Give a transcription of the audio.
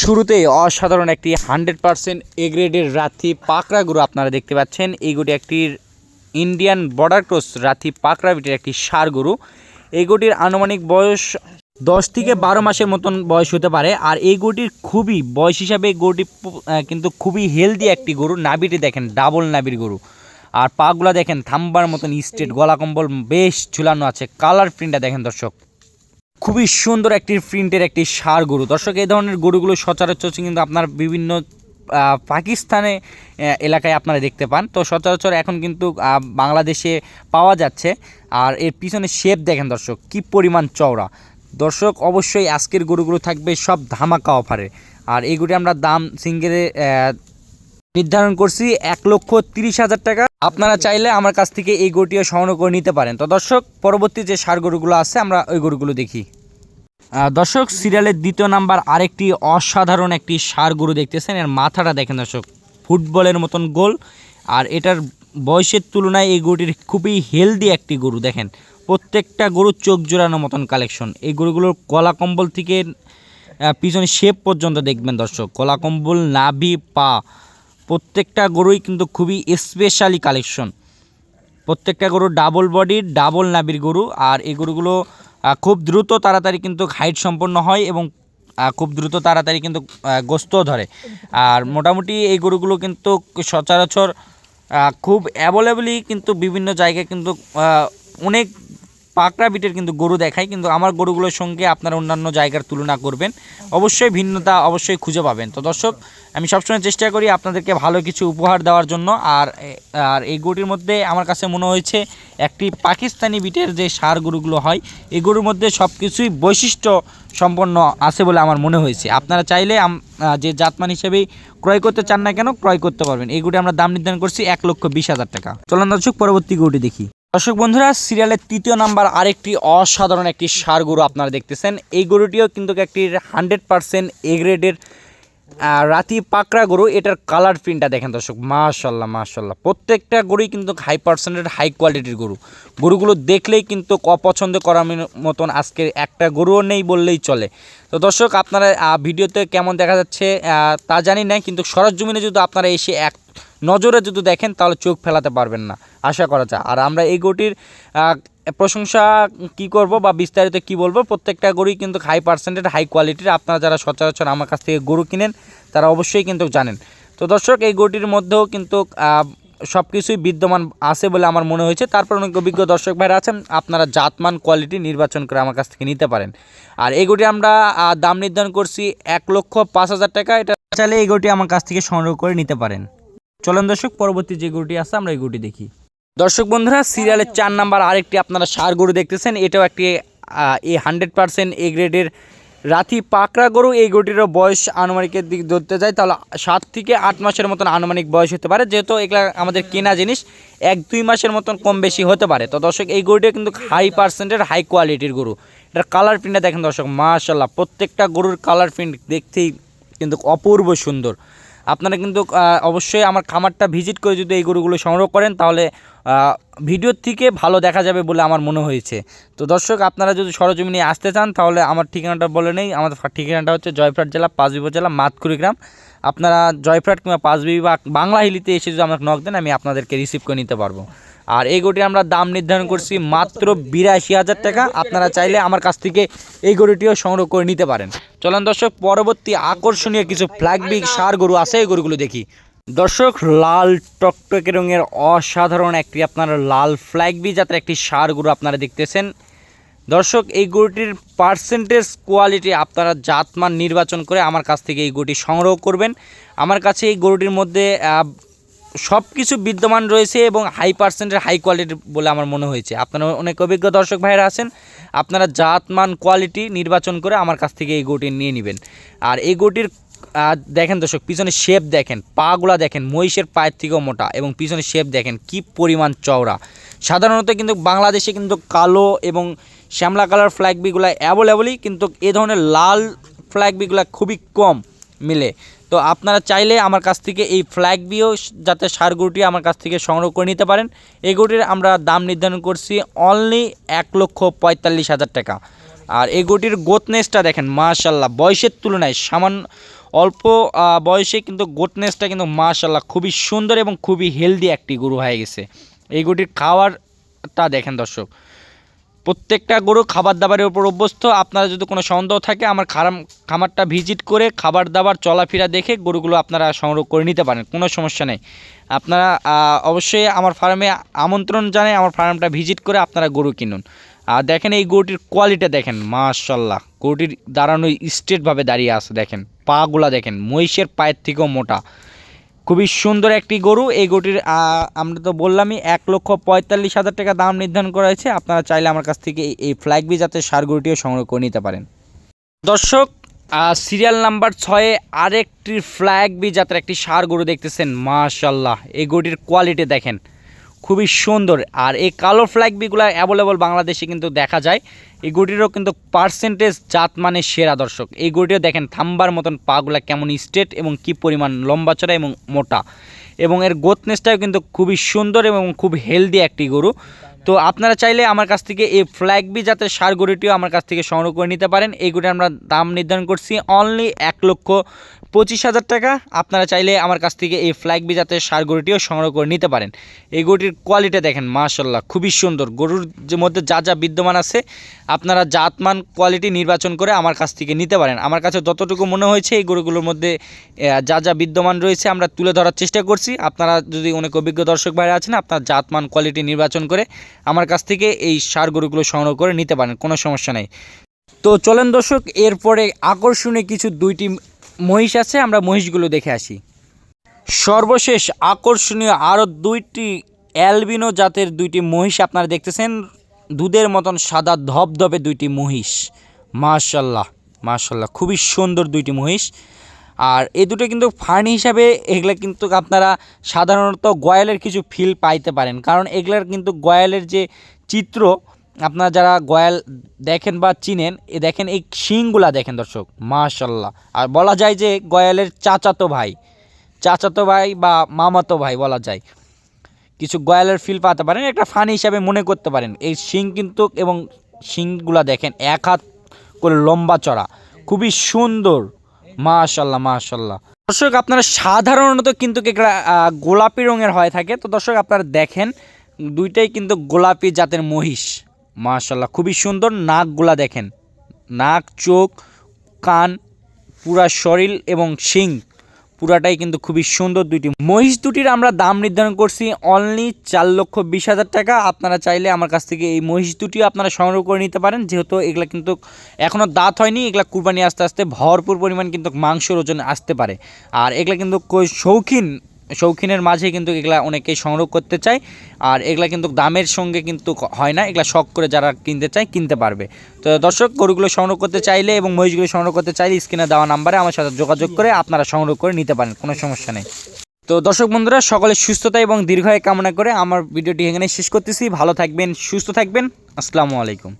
শুরুতেই অসাধারণ একটি হান্ড্রেড পারসেন্ট এ গ্রেডের রাথি পাকড়া গরু আপনারা দেখতে পাচ্ছেন। এই গরুটি একটি ইন্ডিয়ান বর্ডার ক্রস রাথি পাকড়া বিটের একটি সার গরু এই গরুটির আনুমানিক বয়স দশ থেকে বারো মাসের মতন বয়স হতে পারে আর এই গরুটির খুবই বয়স হিসাবে গরুটি কিন্তু খুবই হেলদি একটি গরু নাবিটি দেখেন ডাবল নাবির গরু আর পাগুলা দেখেন থাম্বার মতন স্টেট, গলা কম্বল বেশ ঝুলানো আছে। কালার প্রিন্টটা দেখেন দর্শক। খুবই সুন্দর একটি প্রিন্টের একটি সার গরু। দর্শক, এই ধরনের গরুগুলো সচরাচর কিন্তু আপনার বিভিন্ন পাকিস্তানে এলাকায় আপনারা দেখতে পান। তো সচরাচর এখন কিন্তু বাংলাদেশে পাওয়া যাচ্ছে। আর এর পিছনে শেপ দেখেন দর্শক, কি পরিমাণ চওড়া। দর্শক, অবশ্যই আজকের গরুগুলো থাকবে সব ধামাকা অফারে। আর এই গরুটি আমরা দাম সিঙ্গেলে নির্ধারণ করছি এক লক্ষ তিরিশ হাজার টাকা। আপনারা চাইলে আমার কাছ থেকে এই গরুটিও সংগ্রহ করে নিতে পারেন। তো দর্শক, পরবর্তী যে সার গরুগুলো আছে, আমরা ওই গরুগুলো দেখি। দর্শক, সিরিয়ালের দ্বিতীয় নাম্বার আরেকটি অসাধারণ একটি সার গরু দেখতেছেন। এর মাথাটা দেখেন দর্শক, ফুটবলের মতন গোল। আর এটার বয়সের তুলনায় এই গরুটির খুবই হেলদি একটি গরু, দেখেন। প্রত্যেকটা গরুর চোখ জোড়ানোর মতন কালেকশন। এই গরুগুলোর কলা কম্বল থেকে পিছনে শেপ পর্যন্ত দেখবেন দর্শক। কলা কম্বল নাভি, পা প্রত্যেকটা গরুই কিন্তু খুবই স্পেশালি কালেকশন প্রত্যেকটা গরু ডাবল বডির ডাবল নাবির গরু, আর এই গরুগুলো খুব দ্রুত তাড়াতাড়ি কিন্তু হাইট সম্পন্ন হয় এবং খুব দ্রুত তাড়াতাড়ি কিন্তু গোস্তও ধরে। আর মোটামুটি এই গরুগুলো কিন্তু সচরাচর খুব অ্যাভেলেবলই কিন্তু বিভিন্ন জায়গায় কিন্তু অনেক পাকড়া বিটের কিন্তু গরু দেখায় কিন্তু আমার গরুগুলোর সঙ্গে আপনারা অন্যান্য জায়গার তুলনা করবেন। অবশ্যই ভিন্নতা অবশ্যই খুঁজে পাবেন। তো দর্শক, আমি সবসময় চেষ্টা করি আপনাদেরকে ভালো কিছু উপহার দেওয়ার জন্য। আর আর এই গরুটির মধ্যে আমার কাছে মনে হয়েছে একটি পাকিস্তানি বিটের যে সার গরুগুলো হয়, এই গরুর মধ্যে সব কিছুই বৈশিষ্ট্য সম্পন্ন আছে বলে আমার মনে হয়েছে। আপনারা চাইলে যে জাতমান হিসেবেই ক্রয় করতে চান না কেন, ক্রয় করতে পারবেন। এই গরুটি আমরা দাম নির্ধারণ করছি এক লক্ষ বিশ হাজার টাকা। চলুন দর্শক, পরবর্তী গরুটি দেখি। দর্শক বন্ধুরা, সিরিয়ালের তৃতীয় নাম্বার আরেকটি অসাধারণ একটি সার গরু আপনারা দেখতেছেন। এই গরুটিও কিন্তু একটি হান্ড্রেড পারসেন্ট এ গ্রেডের রাতি পাকড়া গরু। এটার কালার প্রিন্টটা দেখেন দর্শক মাশাল্লাহ মাশাল্লাহ প্রত্যেকটা গরুই কিন্তু হাই পার্সেন্টের হাই কোয়ালিটির গরু। গরুগুলো দেখলেই কিন্তু অপছন্দ করার মতন আজকের একটা গরুও নেই বললেই চলে। তো দর্শক, আপনারা ভিডিওতে কেমন দেখা যাচ্ছে তা জানি না, কিন্তু সরজমিনে যদি আপনারা এসে এক নজরে যদি দেখেন, তাহলে চোখ ফেলাতে পারবেন না। আশা করা যায়। আর আমরা এই গরুটির প্রশংসা কি করব বা বিস্তারিত কি বলব? প্রত্যেকটা গরুই কিন্তু হাই পার্সেন্টেজ হাই কোয়ালিটির আপনারা যারা সচরাচর আমার কাছ থেকে গরু কিনেন, তারা অবশ্যই কিন্তু জানেন। তো দর্শক, এই গরুটির মধ্যেও কিন্তু সব কিছুই বিদ্যমান আছে বলে আমার মনে হয়েছে। তারপর অনেক অভিজ্ঞ দর্শক ভাইরা আছেন, আপনারা জাতমান কোয়ালিটি নির্বাচন করে আমার কাছ থেকে নিতে পারেন। আর এই গরুটি আমরা দাম নির্ধারণ করছি এক লক্ষ পাঁচ হাজার টাকা। এটা চাইলে এই গরুটি আমার কাছ থেকে সংগ্রহ করে নিতে পারেন। চলেন দর্শক, পরবর্তী যে গরুটি আছে, আমরা এই গরুটি দেখি। দর্শক বন্ধুরা সিরিয়ালের চার নাম্বার আরেকটি আপনারা সার গরু দেখতেছেন। এটাও একটি এই হান্ড্রেড পারসেন্ট এ গ্রেডের রাতি পাকড়া গরু। এই গরুটিরও বয়স আনুমানিকের দিক ধরতে যায়, তাহলে সাত থেকে আট মাসের মতন আনুমানিক বয়স হতে পারে। যেহেতু এগুলা আমাদের কেনা জিনিস, এক দুই মাসের মতন কম বেশি হতে পারে। তো দর্শক, এই গরুটা কিন্তু হাই পার্সেন্টের হাই কোয়ালিটির গরু। এটার কালার প্রিন্টটা দেখেন দর্শক মাশাল্লাহ প্রত্যেকটা গরুর কালার প্রিন্ট দেখতেই কিন্তু অপূর্ব সুন্দর। আপনারা কিন্তু অবশ্যই আমার খামারটা ভিজিট করে যদি এই গরুগুলো সংগ্রহ করেন, তাহলে ভিডিওর থেকে ভালো দেখা যাবে বলে আমার মনে হয়েছে। তো দর্শক, আপনারা যদি সরজমিনে আসতে চান, তাহলে আমার ঠিকানাটা বলে নেই। আমাদের ঠিকানাটা হচ্ছে জয়ফ্রাট জেলা পাঁচবি জেলা, মাতকুড়ি গ্রাম। আপনারা জয়ফ্রাট কিংবা পাঁচবি বা বাংলা হিলিতে এসে যদি আমাকে নক দেন, আমি আপনাদেরকে রিসিভ করে নিতে পারব। আর এই গরুটি আমরা দাম নির্ধারণ করছি মাত্র বিরাশি হাজার টাকা। আপনারা চাইলে আমার কাছ থেকে এই গরুটিও সংগ্রহ করে নিতে পারেন। চলেন দর্শক, পরবর্তী আকর্ষণীয় কিছু ফ্ল্যাগবিগ সার গরু আছে, এই গরুগুলো দেখি। দর্শক, লাল টকটকে রঙের অসাধারণ একটি আপনার লাল ফ্ল্যাগবি জাতের একটি সার গরু আপনারা দেখতেছেন। দর্শক, এই গরুটির পার্সেন্টেজ কোয়ালিটি আপনারা জাতমান নির্বাচন করে আমার কাছ থেকে এই গরুটি সংগ্রহ করবেন। আমার কাছে এই গরুটির মধ্যে সব কিছু বিদ্যমান রয়েছে এবং হাই পার্সেন্টের হাই কোয়ালিটি বলে আমার মনে হয়েছে। আপনারা অনেক অভিজ্ঞ দর্শক ভাইরা আছেন আপনারা জাতমান কোয়ালিটি নির্বাচন করে আমার কাছ থেকে এই গরুটি নিয়ে নেবেন। আর এই গরুটির আহ, দেখেন দর্শক পিছনে শেপ দেখেন পাগুলা দেখেন মহিষের পায়ের থেকেও মোটা এবং পিছনে শেপ দেখেন কি পরিমাণ চওড়া। সাধারণত কিন্তু বাংলাদেশে কিন্তু কালো এবং শ্যামলা কালার ফ্ল্যাগবিগুলো অ্যাভেলেবলই কিন্তু এ ধরনের লাল ফ্ল্যাগবিগুলো খুবই কম। মিলে। তো আপনারা চাইলে আমার কাছ থেকে এই ফ্ল্যাগ বিও যাতে সার গরুটি আমার কাছ থেকে সংগ্রহ করে নিতে পারেন। এই গরুটির আমরা দাম নির্ধারণ করছি অনলি এক লক্ষ পঁয়তাল্লিশ হাজার টাকা। আর এই গরুটির গোতনেসটা দেখেন, মাশাল্লাহ, বয়সের তুলনায় সামান্য অল্প বয়সে কিন্তু গোটনেসটা কিন্তু মাশাল্লাহ খুবই সুন্দর এবং খুবই হেলদি একটি গরু হয়ে গেছে। এই গরুটির খাওয়ারটা দেখেন দর্শক প্রত্যেকটা গরু খাবার দাবারের উপর অভ্যস্ত। আপনারা যদি কোনো সন্দেহ থাকে, আমার খারাম খামারটা ভিজিট করে খাবার দাবার চলাফেরা দেখে গরুগুলো আপনারা সংগ্রহ করে নিতে পারেন, কোনো সমস্যা নেই। আপনারা অবশ্যই আমার ফার্মে আমন্ত্রণ জানাই, আমার ফার্মটা ভিজিট করে আপনারা গরু কিনুন। আর দেখেন এই গরুটির কোয়ালিটি দেখেন মাশাল্লাহ গরুটির দাঁড়ানো স্ট্রেটভাবে দাঁড়িয়ে আছে, দেখেন, পাগুলা দেখেন, মহিষের পায়ের থেকেও মোটা। খুবই সুন্দর একটি গরু। এই গরুটির আমরা তো বললামই, এক লক্ষ পঁয়তাল্লিশ হাজার টাকা দাম নির্ধারণ করা হয়েছে। আপনারা চাইলে আমার কাছ থেকে এই- ফ্ল্যাগবি জাতের সার গরুটিও সংগ্রহ করে নিতে পারেন। দর্শক সিরিয়াল নাম্বার ছয়ে আরেকটি ফ্ল্যাগবি জাতের একটি সার গরু দেখতেছেন। মাশাল্লাহ এই গরুটির কোয়ালিটি দেখেন। খুবই সুন্দর। আর এই কালো ফ্ল্যাগ ফ্ল্যাগবিগুলো অ্যাভেলেবল বাংলাদেশে কিন্তু দেখা যায়। এই গরুটিরও কিন্তু পার্সেন্টেজ জাত মানে সেরা দর্শক। এই গরুটিও দেখেন, থাম্বার মতন পাগুলা কেমন স্ট্রেট এবং কি পরিমাণ লম্বা চড়া এবং মোটা। এবং এর গোতনেসটাও কিন্তু খুবই সুন্দর এবং খুব হেলদি একটি গরু। তো আপনারা চাইলে আমার কাছ থেকে এই ফ্ল্যাগবি জাতের সার গরুটিও আমার কাছ থেকে সংগ্রহ করে নিতে পারেন। এই গরুটি আমরা দাম নির্ধারণ করছি অনলি এক লক্ষ পঁচিশ হাজার টাকা। আপনারা চাইলে আমার কাছ থেকে এই ফ্ল্যাগবি জাতের সার গরুটিও সংগ্রহ করে নিতে পারেন। এই গরুটির কোয়ালিটি দেখেন মাশাল্লাহ খুবই সুন্দর। গরুর মধ্যে যা যা বিদ্যমান আছে, আপনারা জাতমান কোয়ালিটি নির্বাচন করে আমার কাছ থেকে নিতে পারেন। আমার কাছে যতটুকু মনে হয়েছে, এই গরুগুলোর মধ্যে যা যা বিদ্যমান রয়েছে, আমরা তুলে ধরার চেষ্টা করছি। আপনারা যদি অনেক অভিজ্ঞ দর্শক ভাইরা আছেন, আপনারা জাতমান কোয়ালিটি নির্বাচন করে আমার কাছ থেকে এই সার গরুগুলো সংগ্রহ করে নিতে পারেন, কোনো সমস্যা নেই। তো চলেন দর্শক, এরপরে আকর্ষণীয় কিছু দুইটি মহিষ আছে, আমরা মহিষগুলো দেখে আসি। সর্বশেষ আকর্ষণীয় আরও দুইটি অ্যালবিনো জাতের দুইটি মহিষ আপনারা দেখতেছেন। দুধের মতন সাদা ধবধবে দুইটি মহিষ। মাশাল্লাহ মাশাল্লাহ খুবই সুন্দর দুইটি মহিষ। আর এই দুটো কিন্তু ফার্ন হিসাবে, এগুলা কিন্তু আপনারা সাধারণত গয়ালের কিছু ফিল পাইতে পারেন। কারণ এগুলার কিন্তু গয়ালের যে চিত্র আপনারা যারা গয়াল দেখেন বা চিনেন এ দেখেন এই শিংগুলা দেখেন দর্শক মাশাল্লাহ আর বলা যায় যে গয়ালের চাচাতো ভাই চাচাতো ভাই বা মামাতো ভাই বলা যায়। কিছু গয়ালের ফিল পাতে পারেন একটা ফানি হিসাবে মনে করতে পারেন। এই শিং কিন্তু এবং শিংগুলা দেখেন এক হাত করে লম্বা চড়া খুবই সুন্দর মাশাল্লাহ মাশাল্লাহ দর্শক আপনারা সাধারণত কিন্তু আহ, গোলাপি রঙের হয়ে থাকে। তো দর্শক আপনারা দেখেন দুইটাই কিন্তু গোলাপি জাতের মহিষ। মাশাল্লাহ খুবই সুন্দর নাকগুলা দেখেন। নাক, চোখ, কান, পুরা শরীর এবং শিং, পুরাটাই কিন্তু খুবই সুন্দর দুইটি। মহিষ দুটির আমরা দাম নির্ধারণ করছি অনলি চার লক্ষ বিশ হাজার টাকা। আপনারা চাইলে আমার কাছ থেকে এই মহিষ দুটি আপনারা সংগ্রহ করে নিতে পারেন। যেহেতু এগুলা কিন্তু এখনও দাঁত হয়নি, এগুলা কুরবানি আস্তে আস্তে ভরপুর পরিমাণ কিন্তু মাংসের ওজন আসতে পারে। আর এগুলা কিন্তু শৌখিন শৌখিনের মাঝে কিন্তু এগুলা অনেকেই সংগ্রহ করতে চায়। আর এগুলা কিন্তু দামের সঙ্গে কিন্তু হয় না, এগুলা শখ করে যারা কিনতে চায় কিনতে পারবে। তো দর্শক, গরুগুলো সংগ্রহ করতে চাইলে এবং মহিষগুলো সংগ্রহ করতে চাইলে স্ক্রিনে দেওয়া নাম্বারে আমার সাথে যোগাযোগ করে আপনারা সংগ্রহ করে নিতে পারেন, কোনো সমস্যা নেই। তো দর্শক বন্ধুরা, সকলের সুস্থতা এবং দীর্ঘায় কামনা করে আমার ভিডিওটি এখানে শেষ করতেছি। ভালো থাকবেন, সুস্থ থাকবেন। আসসালামু আলাইকুম।